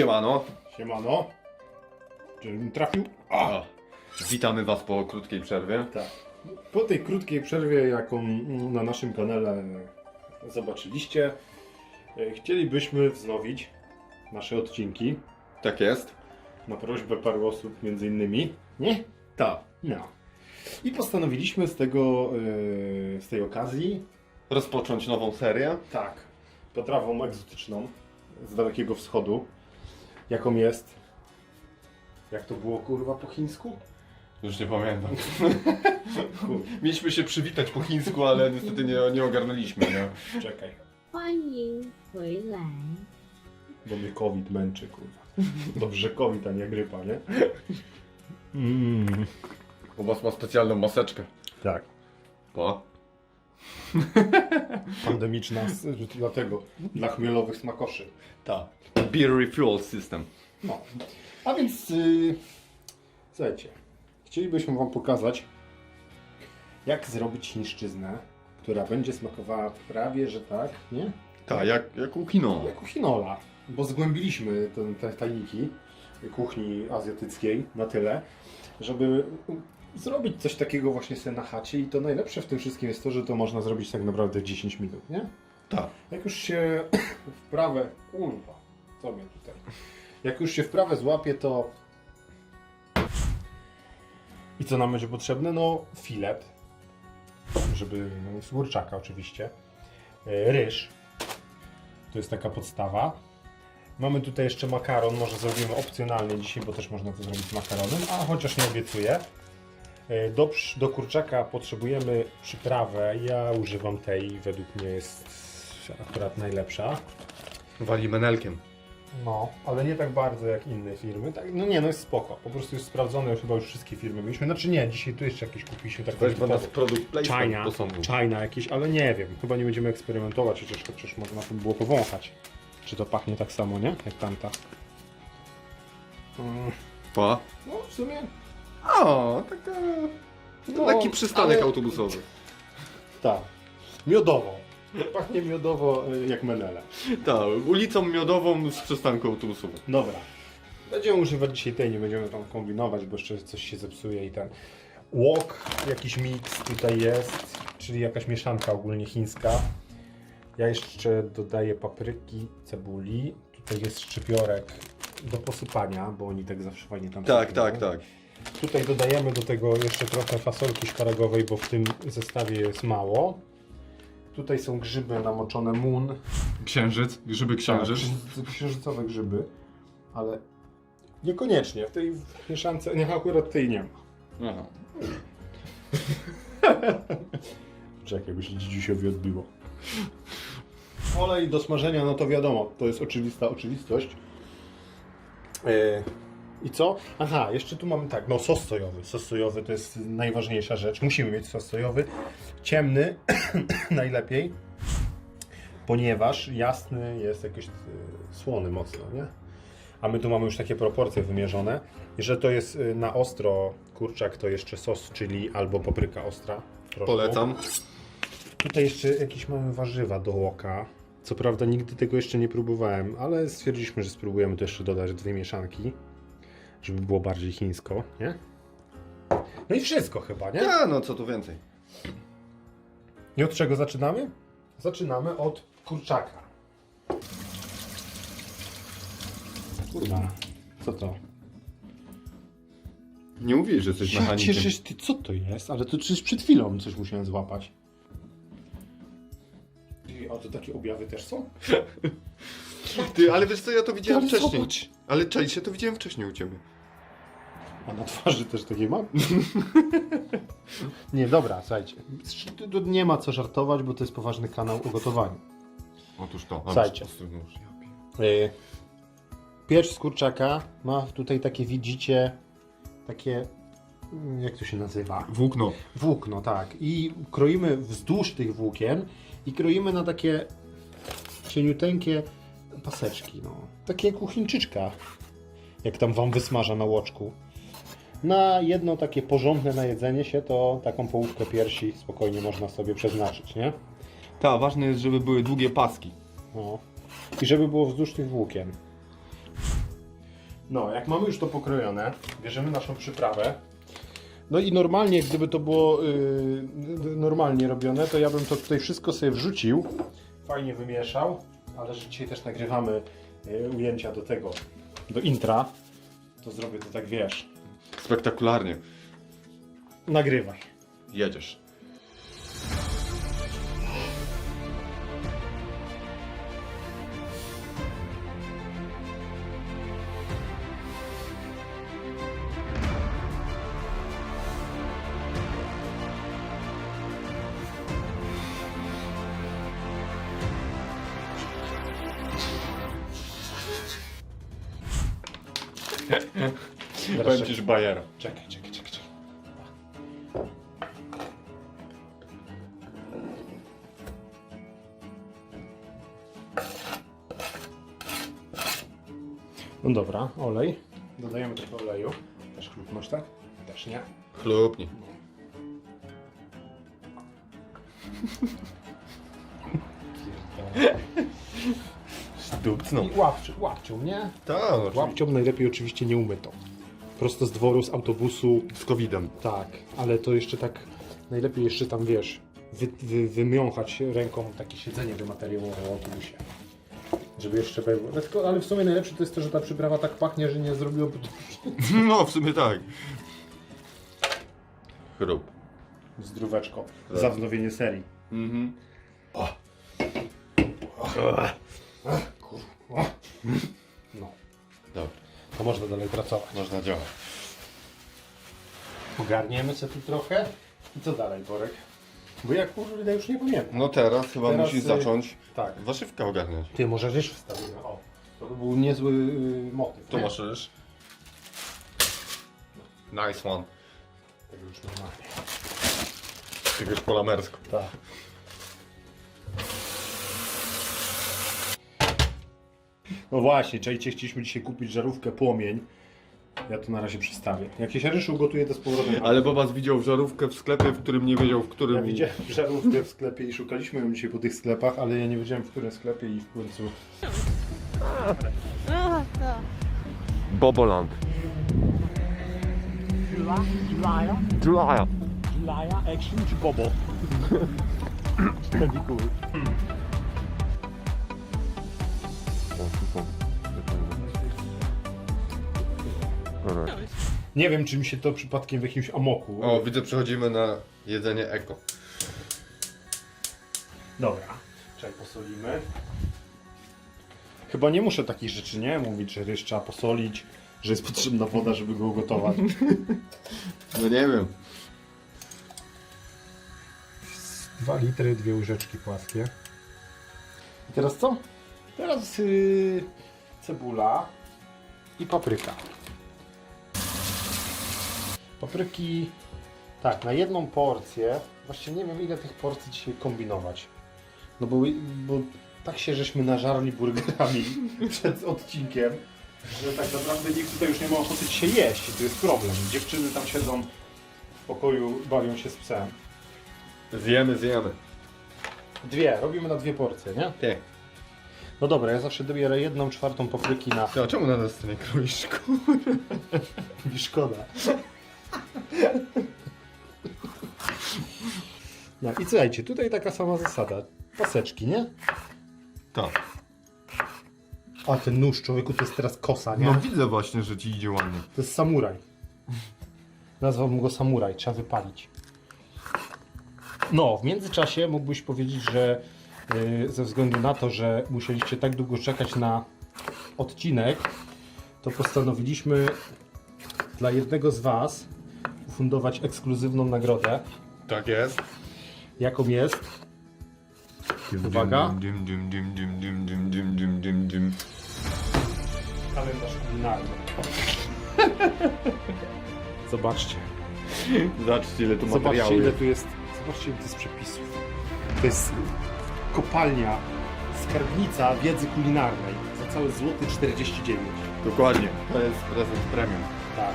Siemano. Siemano. Żebym trafił? A, witamy Was po krótkiej przerwie. Tak. Po tej krótkiej przerwie, jaką na naszym kanale zobaczyliście, e, chcielibyśmy wznowić nasze odcinki Tak jest. na prośbę paru osób między innymi. Nie? Tak. No. I postanowiliśmy z tego, e, z tej okazji, Rozpocząć nową serię. tak, potrawą egzotyczną z Dalekiego Wschodu, jaką jest, jak to było kurwa po chińsku? Już nie pamiętam. Kur- Mieliśmy się przywitać po chińsku, ale niestety nie, nie ogarnęliśmy. Nie? Czekaj. 欢迎回来。 Bo mnie COVID męczy, kurwa. Dobrze, że COVID, a nie grypa, nie? Mm. U Was ma specjalną maseczkę. Tak. Pa. Pandemiczna, dlatego, dla chmielowych smakoszy. Tak. Beer refuel system. No. A więc, yy, słuchajcie, chcielibyśmy Wam pokazać, jak zrobić chińszczyznę, która będzie smakowała prawie, że tak, nie? Tak, jak, jak u Kino. Jak u Chinola, bo zgłębiliśmy ten, te tajniki kuchni azjatyckiej na tyle, żeby zrobić coś takiego właśnie sobie na chacie i to najlepsze w tym wszystkim jest to, że to można zrobić tak naprawdę w 10 minut, nie? Tak. Jak już się w prawę, kurwa, co mnie tutaj, jak już się w prawę złapie, to i co nam będzie potrzebne? No filet, żeby, no, z kurczaka oczywiście, E, ryż, to jest taka podstawa. Mamy tutaj jeszcze makaron, może zrobimy opcjonalnie dzisiaj, bo też można to zrobić makaronem, a chociaż nie obiecuję. E, Do, do kurczaka potrzebujemy przyprawę. Ja używam tej, według mnie jest akurat najlepsza. Wali menelkiem. No, ale nie tak bardzo jak inne firmy. Tak, no nie, no jest spoko. Po prostu jest sprawdzone, chyba już wszystkie firmy mieliśmy. Znaczy nie, dzisiaj tu jeszcze jakieś kupiliśmy. Tak Weź, bo nas produkt placement China, posągu. China jakieś, ale nie wiem. Chyba nie będziemy eksperymentować, chociaż, chociaż można to było powąchać. Czy to pachnie tak samo, nie? Jak tamta. Mm, Pa. No, w sumie. O, taka... No, taki przystanek ale- autobusowy. Tak. Miodowo. Pachnie miodowo y, jak menele. Tak, ulicą miodową z przystanku autobusowym. Dobra. Będziemy używać dzisiaj tej, nie będziemy tam kombinować, bo jeszcze coś się zepsuje i ten. Łok, jakiś miks tutaj jest, czyli jakaś mieszanka ogólnie chińska. Ja jeszcze dodaję papryki, cebuli. Tutaj jest szczypiorek do posypania, bo oni tak zawsze fajnie tam Tak, sypią. tak, tak. Tutaj dodajemy do tego jeszcze trochę fasolki szparagowej, bo w tym zestawie jest mało. Tutaj są grzyby namoczone mun. Księżyc, grzyby księżyc. Tak, księżycowe grzyby, ale niekoniecznie. W tej mieszance, nie, akurat tej nie ma. Aha. Czekaj, by się dzidziusiowi odbiło. Olej do smażenia, no to wiadomo, to jest oczywista oczywistość. E, I co? Aha, jeszcze tu mamy tak, no sos sojowy. Sos sojowy to jest najważniejsza rzecz. Musimy mieć sos sojowy. Ciemny najlepiej, ponieważ jasny jest jakiś e, słony mocno, nie? A my tu mamy już takie proporcje wymierzone. Że to jest e, na ostro kurczak, to jeszcze sos, czyli albo papryka ostra. proszę. Polecam. Tutaj jeszcze jakieś mamy warzywa do łoka. Co prawda nigdy tego jeszcze nie próbowałem, ale stwierdziliśmy, że spróbujemy tu jeszcze dodać dwie mieszanki, żeby było bardziej chińsko, nie? No i wszystko chyba, nie? Ja, no co tu więcej. I od czego zaczynamy? Zaczynamy od kurczaka. Kurwa, co to? Nie mówisz, że jesteś Ja mechanikiem. cieszysz, ty, co to jest? Ale to przecież przed chwilą coś musiałem złapać. A to takie objawy też są? Ty, ale wiesz co, ja to widziałem Ale wcześniej. zobacz. Ale czaj się, to widziałem wcześniej u ciebie. A na twarzy też takie mam? nie, dobra, słuchajcie. Tu- Nie ma co żartować, bo to jest poważny kanał o gotowaniu. Otóż to. Słuchajcie. ostry nóż, ja pier- Yy, Pieprz z kurczaka ma tutaj takie, widzicie, takie, mm, jak to się nazywa? Włókno. Włókno, tak. I kroimy wzdłuż tych włókien i kroimy na takie cieniuteńkie paseczki, no. Takie jak u Chińczyczka, jak tam wam wysmaża na łoczku. Na jedno takie porządne najedzenie się, to taką połówkę piersi spokojnie można sobie przeznaczyć, nie? Tak, ważne jest, żeby były długie paski. No. I żeby było wzdłuż tych włókien. No, jak mamy już to pokrojone, bierzemy naszą przyprawę. No i normalnie, gdyby to było yy, normalnie robione, to ja bym to tutaj wszystko sobie wrzucił, fajnie wymieszał, ale że dzisiaj też nagrywamy yy, ujęcia do tego, do intra, to zrobię to tak, wiesz, Spektakularnie. nagrywaj. Jedziesz. Bajera. Czekaj, czekaj, czekaj. czekaj. No dobra, olej. Dodajemy trochę oleju. Też masz, tak? Też nie. Chlupni. Dupcną. I łapcią, łapcią, nie? Tak, oczywiście. Łapcią najlepiej oczywiście nie umytą. Prosto z dworu, z autobusu. Z covidem. Tak, ale to jeszcze tak najlepiej jeszcze tam wiesz, wy, wy, wymiąchać ręką takie siedzenie wymateriałowe w autobusie. Żeby jeszcze było. No tylko, ale w sumie najlepsze to jest to, że ta przyprawa tak pachnie, że nie zrobiłoby No, w sumie tak. Chrup. zdróweczko. Tak. Za wznowienie serii. Mhm. To można dalej pracować. można działać. Ogarniemy sobie tu trochę. I co dalej, Borek? Bo ja kurde już nie pamiętam. No teraz chyba Teraz, musisz y, zacząć Tak. warzywka ogarniać. Ty może ryż wstawimy. O, to był niezły y, motyw. Tu nie? masz ryż. Nice one. Tego już normalnie. Tylko już polamersko. Tak. No właśnie, czajcie, chcieliśmy dzisiaj kupić żarówkę płomień. Ja to na razie przystawię. Jak się ryż ugotuje, to z powrotem. Ale Bobas widział żarówkę w sklepie, w którym nie wiedział w którym. Ja widziałem żarówkę w sklepie i szukaliśmy ją dzisiaj po tych sklepach, ale ja nie wiedziałem w którym sklepie i w końcu. Boboland. Julia, Julia. Julia, Action czy Bobo? Cool. Nie wiem, czy mi się to przypadkiem w jakimś amoku. O, widzę, przechodzimy na jedzenie eko. Dobra, czekaj, posolimy. Chyba nie muszę takich rzeczy, nie? Mówić, że ryż trzeba posolić, że jest potrzebna woda, żeby go ugotować. No nie wiem. 2 litry, dwie łyżeczki płaskie. I teraz co? Teraz yy, cebula i papryka. Papryki, tak, na jedną porcję. Właściwie nie wiem, ile tych porcji dzisiaj kombinować. No bo, bo tak się żeśmy nażarli burgerami przed odcinkiem, że tak naprawdę nikt tutaj już nie ma ochoty dzisiaj jeść. I to jest problem. Dziewczyny tam siedzą w pokoju, bawią się z psem. Zjemy, zjemy. Dwie, robimy na dwie porcje, nie? Ty. No dobra, ja zawsze dobiorę jedną czwartą papryki na... Ty, a czemu na nas to nie kroisz? Mi szkoda. No i słuchajcie, tutaj taka sama zasada. Paseczki, nie? Tak. A ten nóż, człowieku, to jest teraz kosa, nie? No widzę właśnie, że ci idzie ładnie. To jest samuraj. Nazwałbym go samuraj, trzeba wypalić. No, w międzyczasie mógłbyś powiedzieć, że yy, ze względu na to, że musieliście tak długo czekać na odcinek, to postanowiliśmy dla jednego z Was ufundować ekskluzywną nagrodę, Tak jest. jaką jest Uwaga. Kalendarz kulinarny. Zobaczcie. Zobaczcie ile tu Zobaczcie materiału ile jest. tu jest. Zobaczcie ile to jest przepisów. To jest kopalnia, skarbnica wiedzy kulinarnej za całe złoty 49. Dokładnie. To jest prezent premium. Tak.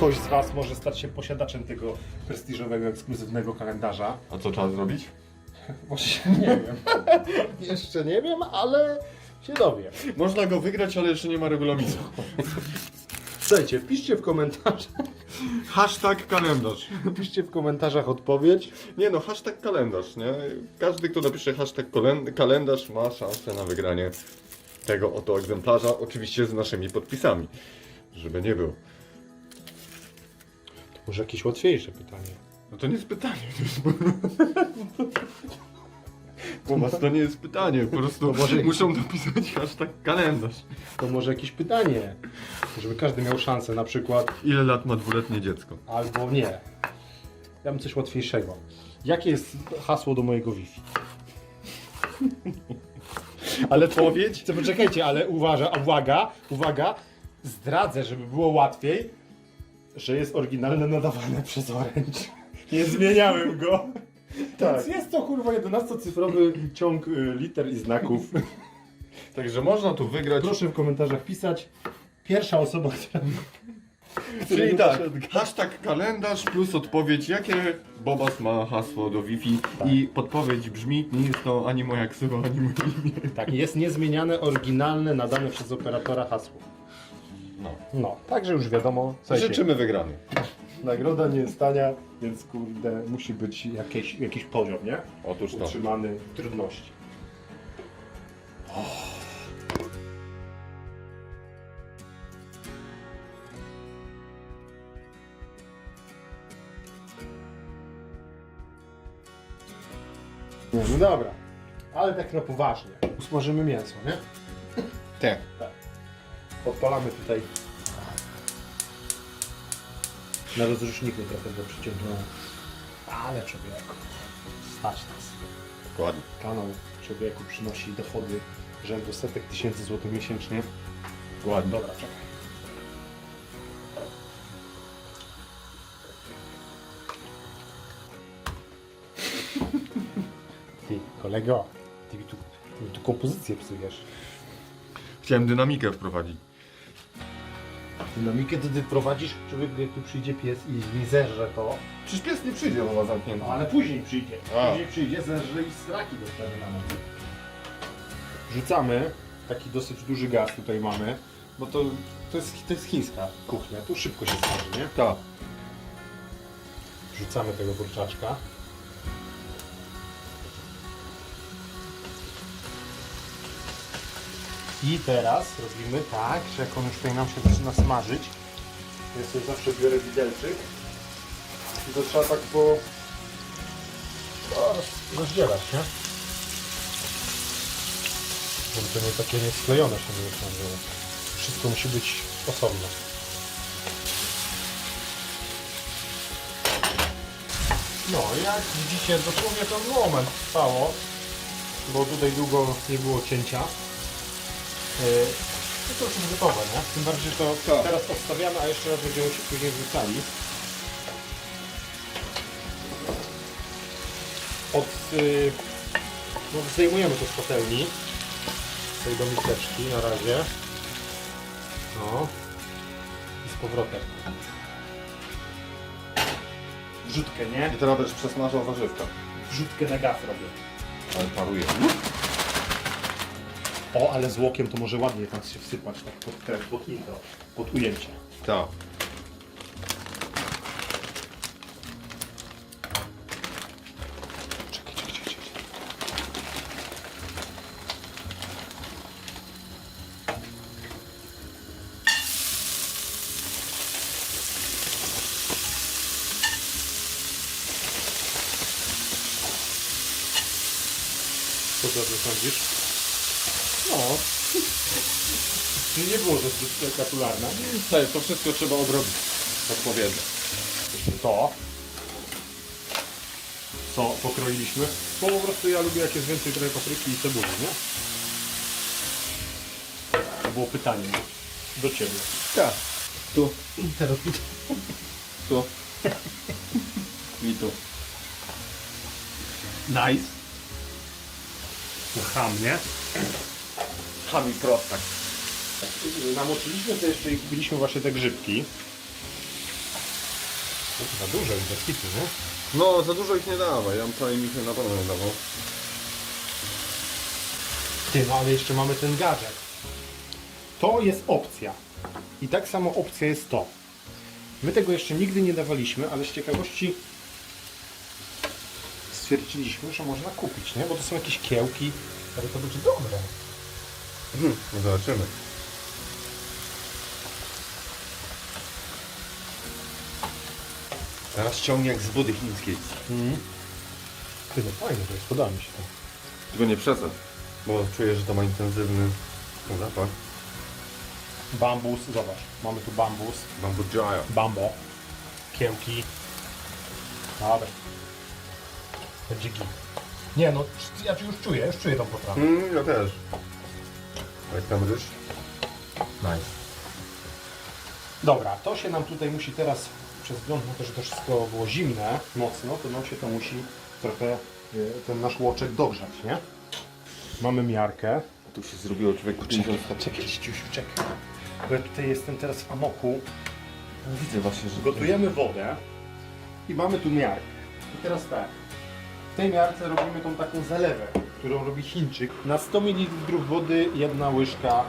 Ktoś z Was może stać się posiadaczem tego prestiżowego, ekskluzywnego kalendarza. A co trzeba zrobić? Właśnie nie wiem. Jeszcze nie wiem, ale się dowie. Można go wygrać, ale jeszcze nie ma regulaminu. Słuchajcie, piszcie w komentarzach, Hashtag kalendarz. piszcie w komentarzach odpowiedź. Nie no, hashtag kalendarz, nie? Każdy, kto napisze hashtag kolen- kalendarz ma szansę na wygranie tego oto egzemplarza, oczywiście z naszymi podpisami, żeby nie było. Może jakieś łatwiejsze pytanie. No to nie jest pytanie, to jest... Bo was to nie jest pytanie, po prostu może- muszą napisać hashtag kalendarz. To może jakieś pytanie, żeby każdy miał szansę na przykład, Ile lat ma dwuletnie dziecko? albo nie. Ja bym coś łatwiejszego. Jakie jest hasło do mojego Wi-Fi? Ale Odpowiedź? Co, poczekajcie, ale uważa, uwaga, uwaga, zdradzę, żeby było łatwiej, że jest oryginalne nadawane przez Orange. Nie zmieniałem go. Tak. Więc jest to kurwa 11-cyfrowy ciąg y, liter i znaków. Także można tu wygrać. Proszę w komentarzach pisać. Pierwsza osoba, która... Czyli tak, hashtag kalendarz plus odpowiedź, jakie Bobas ma hasło do Wi-Fi i podpowiedź brzmi, nie jest to ani moja ksywa, ani moje imię. Tak, jest niezmieniane, oryginalne, nadane przez operatora hasło. No. No, także już wiadomo. Słuchajcie, Życzymy wygrany. Nagroda nie jest tania, więc kurde, musi być jakiś, jakiś poziom, nie? Otóż to. Utrzymany trudności. Nie, no dobra, ale tak na poważnie. Usmażymy mięso, nie? Te. Odpalamy tutaj na rozruszniku trochę go przyciągnąłem. Ale człowieku, stać nas. Dokładnie. Kanał człowieku przynosi dochody rzędu setek tysięcy złotych miesięcznie. Ładnie. Dobra, czekaj. Ty, kolego, ty mi tu, ty mi tu kompozycję psujesz. Chciałem dynamikę wprowadzić. Dynamikę to ty prowadzisz, człowiek jak tu przyjdzie pies i mi zerze to, Przecież pies nie przyjdzie, bo ma zamknięty. no ale później przyjdzie. A. Później przyjdzie, zerze i straki dostanie na nas. Rzucamy, taki dosyć duży gaz tutaj mamy, bo to, to, jest, to jest chińska kuchnia, tu szybko się smaży, nie? Tak. Rzucamy tego kurczaczka. I teraz robimy tak, że jak on już tutaj nam się zaczyna smażyć, ja sobie zawsze biorę widelczyk i to trzeba tak po... rozdzielać, nie? Żeby to nie takie niesklejone się nie smażyło. Wszystko musi być osobno. No, jak widzicie, dosłownie to moment trwało, bo tutaj długo nie było cięcia. Yy, No to już jest gotowe, nie? Tym bardziej, że to Tak. teraz odstawiamy, a jeszcze raz będziemy się później wrzucali. Od, yy, no, zdejmujemy to z patelni. Tutaj do miseczki na razie. No. I z powrotem. Wrzutkę, nie? I teraz będziesz przesmażał warzywka. Wrzutkę na gaz robię. Ale paruje. O, ale z łokiem to może ładnie tam się wsypać, tak pod, te, pod intro, pod ujęcie. Tak. Czekaj, czekaj, czekaj. czekaj. Co ty o tym sądzisz? No. Czyli nie było to zbyt spektakularne. Tak, to wszystko trzeba odrobić. Odpowiednio. To. Co pokroiliśmy? Bo po prostu ja lubię jak jest więcej trochę papryki i cebuli, nie? To było pytanie do Ciebie. Tak. Tu, Teraz tu. I tu. Nice. Ham, nie? Ham i prostak. Namoczyliśmy to jeszcze i kupiliśmy właśnie te grzybki. Za dużo i bez kitu, nie? No, za dużo ich nie dawaj. Ja bym całej michy na pewno nie dawał. Ty, no ale jeszcze mamy ten gadżet. To jest opcja. I tak samo opcja jest to. My tego jeszcze nigdy nie dawaliśmy, ale z ciekawości stwierdziliśmy, że można kupić, nie? Bo to są jakieś kiełki, ale to będzie dobre. No zobaczymy. Teraz ciągnie jak z wody chińskiej. Ty, no fajne to jest, podoba mi się to. Tylko nie przesad, bo czuję, że to ma intensywny zapach. Bambus, zobacz, mamy tu bambus, Bamboo Jaya. bambo, kiełki. Dobra. Będzie git. Nie no, ja już czuję, już czuję tą potrawę. Mm, ja też. Jak tam ryż? Nice. Dobra, to się nam tutaj musi teraz, przez wzgląd na to, że to wszystko było zimne mocno, to nam się to musi trochę, y, ten nasz łoczek dogrzać, nie? Mamy miarkę. Tu się zrobiło człowiek Czekaj, czekaj, czekaj. Bo ja tutaj jestem teraz w amoku. Widzę właśnie, że... Gotujemy wodę i mamy tu miarkę. I teraz tak. W tej miarce robimy tą taką zalewę, którą robi Chińczyk. Na 100 ml wody jedna łyżka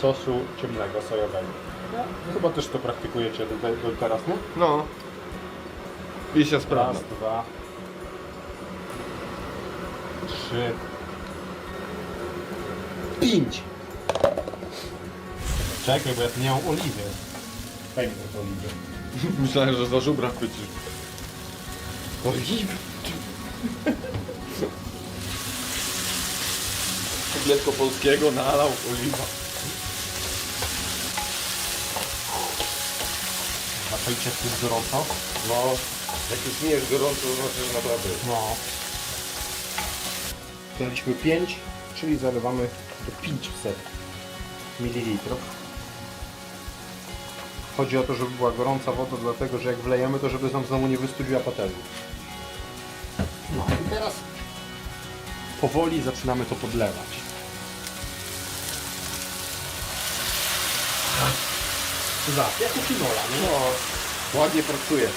sosu ciemnego, sojowego. No, chyba też to praktykujecie do, do teraz, nie? No. I się Raz, sprawdza. dwa, trzy, pięć. Czekaj, bo ja tu nie mam oliwy. Daj mi trochę oliwy. Myślałem, że za żubra chwycisz. Oliwy. Mleko polskiego nalał oliwa. Zaczęliście tu gorąco? No, jak już nie jest gorąco, to znaczy, że naprawdę jest. No. Daliśmy 5, czyli zalewamy do 500 ml. Chodzi o to, żeby była gorąca woda, dlatego że jak wlejemy, to żeby nam znowu nie wystudziła patelni. No i teraz powoli zaczynamy to podlewać. Zobacz, jak u kinola, nie? No, ładnie pracuje.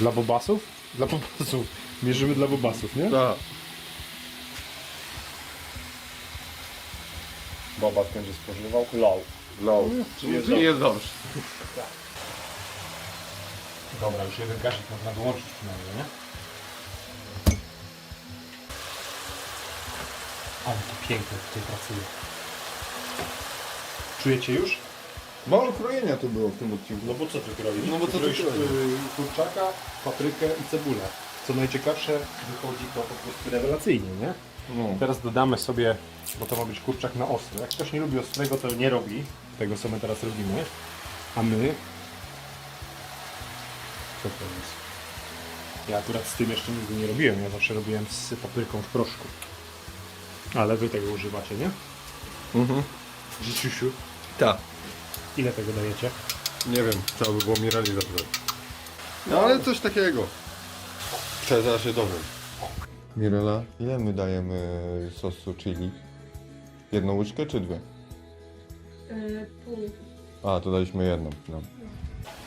Dla bobasów? Dla bobasów. Mierzymy dla bobasów, nie? Tak. Bobas będzie spożywał low. Low. Czyli jest Czyli jest dobrze. Dobra, już jeden gazik można wyłączyć przynajmniej, nie? Ale to pięknie tutaj pracuje. Czujecie już? Mało krojenia tu było w tym odcinku. No bo co ty kroisz? No bo co ty kroisz? kroisz? y, Kurczaka, paprykę i cebulę. Co najciekawsze, wychodzi to po prostu rewelacyjnie, nie? No. Teraz dodamy sobie, bo to ma być kurczak na ostro. Jak ktoś nie lubi ostrego, to nie robi tego, co my teraz robimy. A my... Co to jest? Ja akurat z tym jeszcze nigdy nie robiłem. Ja zawsze robiłem z papryką w proszku. Ale wy tego używacie, nie? Mhm. Życiusiu. Tak. Ile tego dajecie? Nie wiem, trzeba by było Mirali zapytać. No ale coś takiego. Trzeba się dowiem. Mirela, ile my dajemy sosu chili? Jedną łyżkę czy dwie? Yy, pół. A, to daliśmy jedną. No.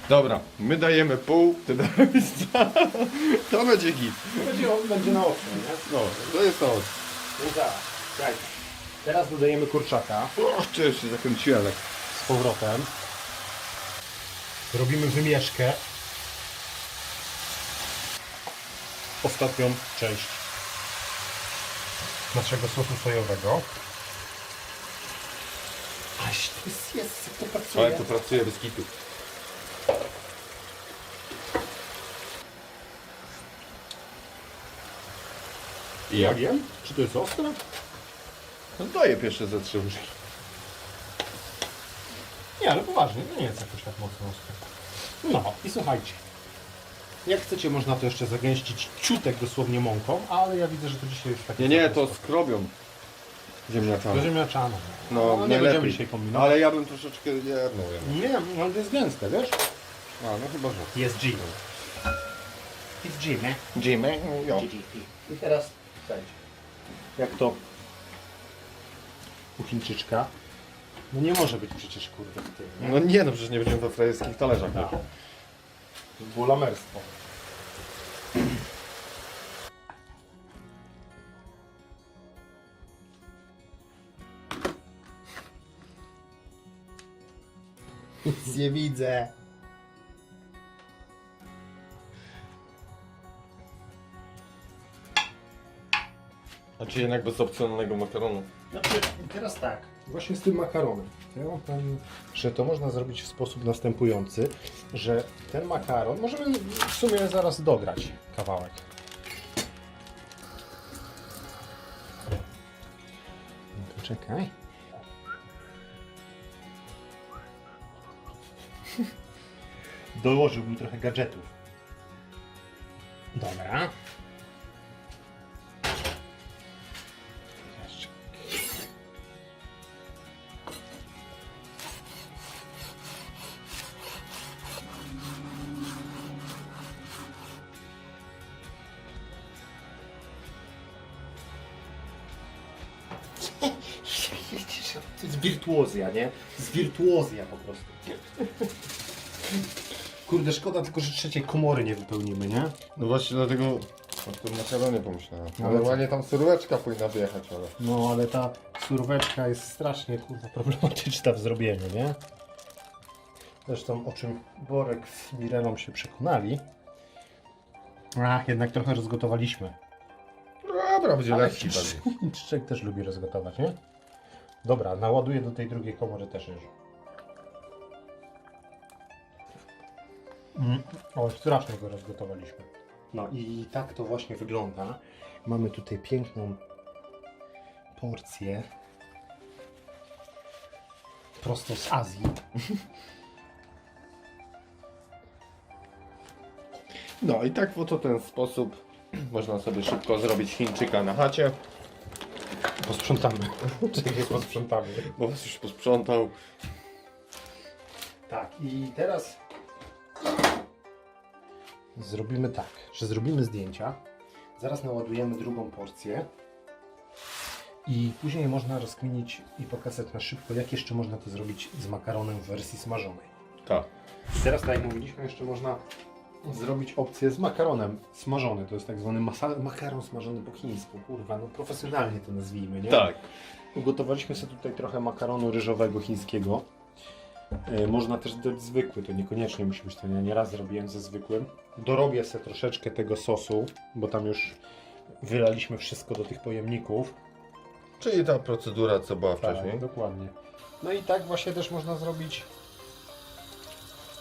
Dobra, my dajemy pół, ty dajesz To będzie git. Będzie, będzie na ostro, nie? No, to jest to. No zaraz. Teraz dodajemy kurczaka O, czy się zakręciłem. tak. z powrotem. Robimy wymieszkę. Ostatnią część naszego sosu sojowego. Aś, to jest, jest, jak to pracuje. Ale to pracuje bez kitu. I Ja jak? wiem, czy to jest ostre? No daję pierwsze ze trzy łyżki. Nie, ale poważnie, to nie jest jakoś tak mocno ostre. No i słuchajcie. Jak chcecie, można to jeszcze zagęścić ciutek dosłownie mąką, ale ja widzę, że to dzisiaj już tak Nie, nie, to skrobią To ziemniaczane. ziemniaczane. No, nie najlepiej. będziemy dzisiaj kombinować. Ale ja bym troszeczkę jernął. Nie, no to jest gęste, wiesz? A, no chyba, że. Jest G. Jest G, nie? Jimmy? Jo. I teraz, słuchajcie, jak to u Chińczyczka, No nie może być przecież kurde w tym. No nie, no przecież nie będziemy we frajerskich talerzach. Tak. To było lamerstwo. Nic nie widzę. A czy jednak bez opcjonalnego makaronu? Znaczy, teraz tak, właśnie z tym makaronem. Ja mam tam, że to można zrobić w sposób następujący, że ten makaron, możemy w sumie zaraz dograć kawałek. No to czekaj. Dołożyłbym trochę gadżetów. Dobra. Wirtuozja, nie? Z wirtuozja po prostu. Kurde, szkoda tylko, że trzeciej komory nie wypełnimy, nie? No właśnie dlatego o tym makaronie pomyślałem. No No, ale Normalnie tam suróweczka powinna wjechać, ale... No, ale ta suróweczka jest strasznie, kurwa, problematyczna w zrobieniu, nie? Zresztą o czym Borek z Mirelą się przekonali. A, jednak trochę rozgotowaliśmy. Dobra, będzie Ale lekki pewnie. Czczek też lubi rozgotować, nie? Dobra, naładuję do tej drugiej komory też już. Mm, o, strasznie go rozgotowaliśmy. No i tak to właśnie wygląda. Mamy tutaj piękną porcję prosto z Azji. No i tak w oto ten sposób można sobie szybko zrobić Chińczyka na chacie, Posprzątamy. Czekaj, posprzątamy. bo was już posprzątał. Tak, i teraz zrobimy tak, że zrobimy zdjęcia, zaraz naładujemy drugą porcję i później można rozkminić i pokazać na szybko, jak jeszcze można to zrobić z makaronem w wersji smażonej. Tak. I teraz, tak jak mówiliśmy, jeszcze można zrobić opcję z makaronem smażony. To jest tak zwany masa- makaron smażony po chińsku. Kurwa, no profesjonalnie to nazwijmy, nie? Tak. Ugotowaliśmy sobie tutaj trochę makaronu ryżowego chińskiego. E, Można też dać zwykły, to niekoniecznie musi być ten. Ja nieraz zrobiłem ze zwykłym. Dorobię sobie troszeczkę tego sosu, bo tam już wylaliśmy wszystko do tych pojemników. Czyli ta procedura, co była wcześniej. Tak, dokładnie. No i tak właśnie też można zrobić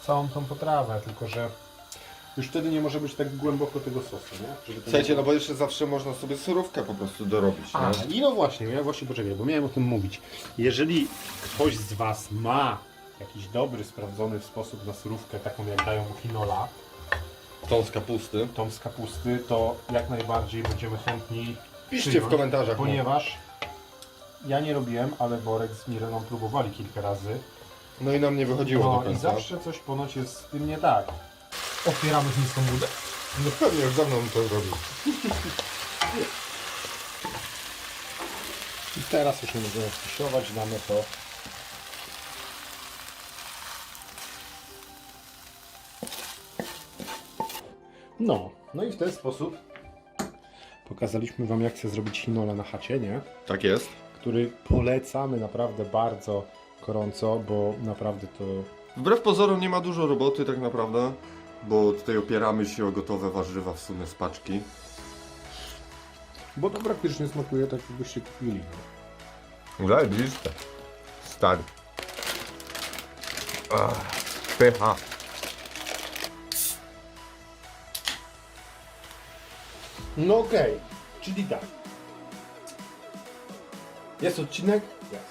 całą tą potrawę, tylko że już wtedy nie może być tak głęboko tego sosu, nie? Żeby to Słuchajcie, no bo jeszcze zawsze można sobie surówkę po prostu dorobić, A, nie? i no właśnie, ja właśnie poczekaj, bo miałem o tym mówić. Jeżeli ktoś z Was ma jakiś dobry, sprawdzony sposób na surówkę, taką jak dają u Hinola, Tą z kapusty. tą z kapusty, to jak najbardziej będziemy chętni Piszcie w przyjąć, komentarzach. no. Ponieważ ja nie robiłem, ale Borek z Mireną próbowali kilka razy. No i nam nie wychodziło do No i końca. zawsze coś ponoć jest z tym nie tak. Otwieramy chińską budę. No pewnie już za mną to zrobił. I teraz już nie będziemy wpisiować, damy to. No, no i w ten sposób pokazaliśmy Wam, jak chcę zrobić hinola na chacie, nie? Tak jest. Który polecamy naprawdę bardzo gorąco, bo naprawdę to Wbrew pozorom nie ma dużo roboty tak naprawdę, bo tutaj opieramy się o gotowe warzywa w sumie z paczki. Bo to praktycznie smakuje tak, jakbyście kupili. No. Zajebiste. Stary. Ach, pycha. No okej, czyli tak. Jest odcinek? Jest.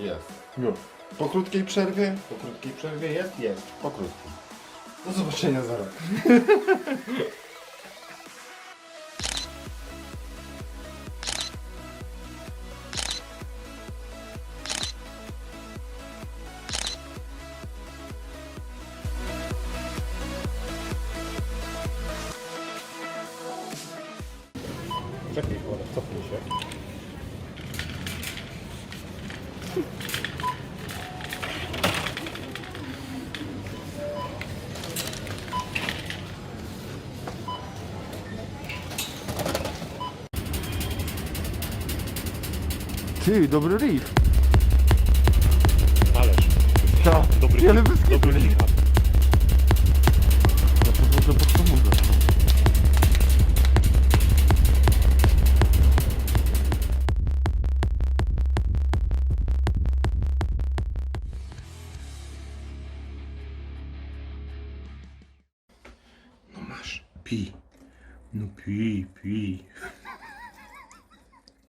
Jest. No. Po krótkiej przerwie? Po krótkiej przerwie jest? Jest. Po krótkiej. Do zobaczenia za rok. Czekaj, Borek, cofnij się. Ty, dobry riff. Ależ. Tak, Dobry, ale bez kitu. dobry licha.